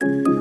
મારું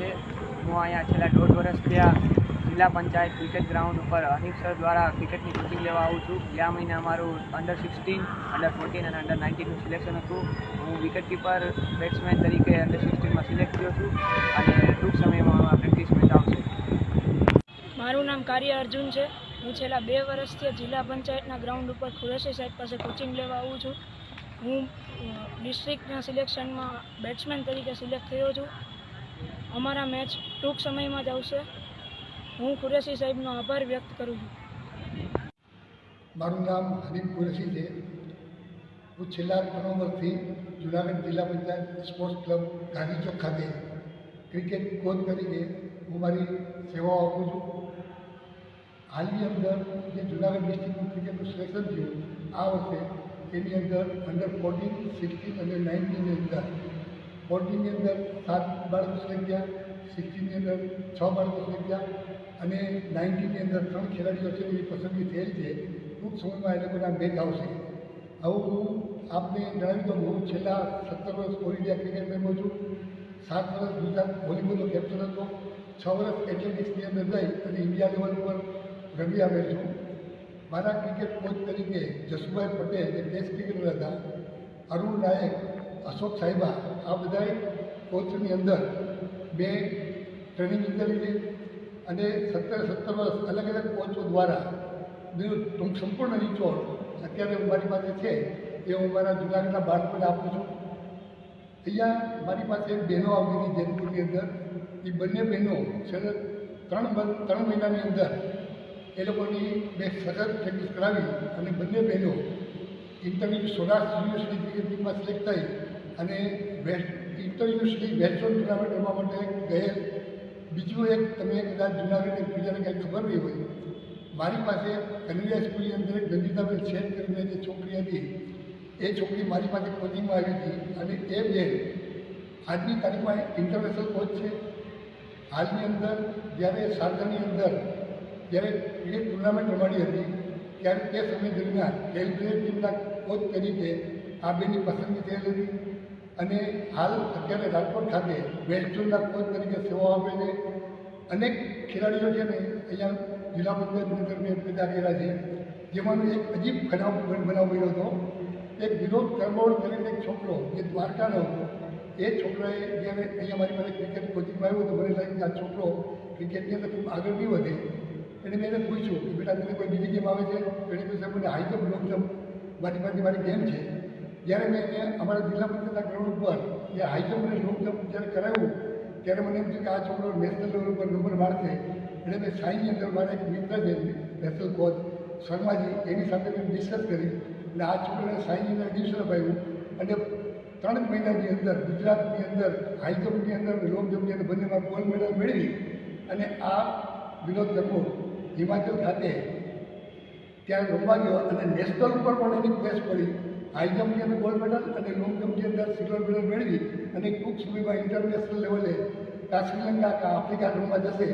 છે. હું અહીંયા છેલ્લા દોઢ વર્ષ ત્યાં જિલ્લા પંચાયત ક્રિકેટ ગ્રાઉન્ડ ઉપર હનીફ સર દ્વારા ક્રિકેટની કોચિંગ લેવા આવું છું. ગયા મહિને અમારું અંડર સિક્સટીન અંડર ફોર્ટીન અને અંડર નાઇન્ટીનનું સિલેક્શન હતું. હું વિકેટ કીપર બેટ્સમેન તરીકે અંડર સિક્સટીનમાં સિલેક્ટ થયો છું અને ટૂંક સમયમાં પ્રેક્ટિસ મેચ આવશે મારું નામ કાર્ય અર્જુન છે. હું છેલ્લા બે વર્ષથી જિલ્લા પંચાયતના ગ્રાઉન્ડ ઉપર ખુરશી સાહેબ પાસે કોચિંગ લેવા આવું છું. હું ડિસ્ટ્રિક્ટના સિલેક્શનમાં બેટ્સમેન તરીકે સિલેક્ટ થયો છું. અમારા મેચ ટૂંક સમયમાં જ આવશે. હું કુરેશી સાહેબનો આભાર વ્યક્ત કરું છું. મારું નામ હરીફ કુરેશી છે. હું છેલ્લા ત્રણ વર્ષથી જુનાગઢ જિલ્લા પંચાયત સ્પોર્ટ્સ ક્લબ ગાંધી ચોક ખાતે ક્રિકેટ કોચ તરીકે હું મારી સેવાઓ આપું છું. હાલની અંદર જે જુનાગઢ ડિસ્ટ્રિક્ટનું ક્રિકેટનું સિલેક્શન થયું આ વખતે તેની અંદર અંડર ફોર્ટીન સિક્સટીન અને નાઇન્ટીનની અંદર ફોર્ટીનની અંદર સાત બાળકો સિલેક્ટ થયા સિક્સટીનની અંદર છ બાળકો સિલેક્ટ થયા અને નાઇન્ટીનની અંદર ત્રણ ખેલાડીઓ છે એની પસંદગી થયેલ છે. ટૂંક સમયમાં એ લોકોના મેચ આવશે. આવું હું આપને જણાવી તો હું છેલ્લા સત્તર વર્ષ ઓલ ઇન્ડિયા ક્રિકેટ રમ્યો છું. સાત વર્ષ ગુજરાત વોલીબોલનો કેપ્ટન હતો. છ વર્ષ એથ્લેટિક્સની અંદર જઈ અને ઇન્ડિયા લેવલ ઉપર રમી આવેલ છું. મારા ક્રિકેટ કોચ તરીકે જસુભાઈ પટેલ જે ટેસ્ટ ક્રિકેટર હતા, અરુણ નાયક અશોક સાહેબા, આ બધાએ કોચની અંદર મેં ટ્રેનિંગ લીધેલી છે અને સત્તર સત્તર વર્ષ અલગ અલગ કોચો દ્વારા ટૂંક સંપૂર્ણ નિચોડ અત્યારે મારી પાસે છે એ હું મારા જુનાગઢના બાળકોને આપું છું. અહીંયા મારી પાસે બહેનો આવી હતી જેતપુરની અંદર. એ બંને બહેનો છેલ્લે ત્રણ ત્રણ મહિનાની અંદર એ લોકોની મેં સતત પ્રેક્ટિસ કરાવી અને બંને બહેનો ઇન્ટરવ્યુ સૌરાષ્ટ્ર યુનિવર્સિટીમાં સિલેક્ટ થઈ. અને west inter university western tournament રમવા માટે ગયેલ બીજું એક તમે કદાચ જુનાગઢ બીજાને કંઈ ખબર નહીં હોય, મારી પાસે કનૈયા સ્કૂલની અંદર એક ગંદિતાબેન શેઠ કરીને જે છોકરી હતી, એ છોકરી મારી પાસે કોચિંગમાં આવી હતી અને એ બેન આજની તારીખમાં ઇન્ટરનેશનલ કોચ છે. હાલની અંદર, જ્યારે શારજાની અંદર, જ્યારે ક્રિકેટ ટુર્નામેન્ટ રમાડી હતી, ત્યારે તે સમય દરમિયાન કેલબ્રેટ ટીમના કોચ તરીકે આ બેની પસંદગી થયેલી હતી. અને હાલ અત્યારે રાજકોટ ખાતે વેસ્ટર્નના કોચ તરીકે સેવાઓ આપે છે. અનેક ખેલાડીઓ છે ને અહીંયા જિલ્લા પંચાયતની અંદર પેદા કર્યા છે. જેમાંનો એક અજીબ બનાવ બનાવ બન્યો હતો. એક વિનોદ કરમોડ કરીને એક છોકરો, જે દ્વારકાનો હતો એ છોકરાએ જ્યારે અહીંયા મારી પાસે ક્રિકેટ કોચિંગમાં આવ્યો તો મને લાગ્યું કે આ છોકરો ક્રિકેટની અંદર ખૂબ આગળ નહીં વધે. એટલે મેં એને પૂછ્યું કે બેટા, તને કોઈ બીજી ગેમ આવે છે? એને કહ્યું સાહેબ, મને હાઈ જમ્પ લોંગ જમ્પ મારી પાસે મારી ગેમ છે. જ્યારે મેં ત્યાં અમારા જિલ્લા પંચાયતના ગ્રાઉન્ડ ઉપર એ હાઈ જમ્પ લોંગ જમ્પ જ્યારે કરાવ્યું, ત્યારે મને એમ થયું કે આ છોકરો નેશનલ લેવલ ઉપર નંબર મારશે એટલે મેં સાઈની અંદર મારા એક મિત્ર છે નેશનલ કોચ શર્માજી, એની સાથે મેં ડિસ્કસ કરી. અને આ છોકરાને સાઈની અંદર એડમિશન અપાયું. અને ત્રણ મહિનાની અંદર, ગુજરાતની અંદર હાઈ અંદર અને લોંગ જમ્પની અંદર બંનેમાં ગોલ્ડ મેડલ મેળવી. અને આ વિનોદ કરવો હિમાચલ ખાતે ત્યાં રમવા ગયો અને નેશનલ ઉપર પણ એની પ્લેસ પડી. હાઈ જમ્પની અમે ગોલ્ડ મેડલ અને લોંગ જમ્પની અંદર સિલ્વર મેડલ મેળવી અને ટૂંક સમયમાં ઇન્ટરનેશનલ લેવલે શ્રીલંકા કાં આફ્રિકા રમવા જશે.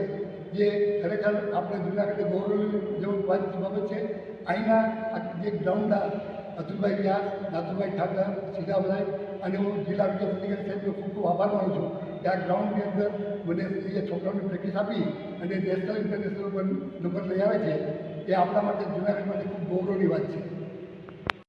જે ખરેખર આપણે જૂનાગઢે ગૌરવ જેવું બાબત છે. અહીંના જે ગ્રાઉન્ડના અતુલભાઈ વ્યાસ, નાથુભાઈ ઠાકર સીધાભાઈ અને હું જિલ્લા વિકાસ સાહેબનો ખૂબ ખૂબ આભાર માનું છું કે આ ગ્રાઉન્ડની અંદર મને એ છોકરાઓને પ્રેક્ટિસ આપી અને નેશનલ ઇન્ટરનેશનલ પર નંબર લઈ આવે છે. એ આપણા માટે જૂનાગઢ માટે ખૂબ ગૌરવની વાત છે.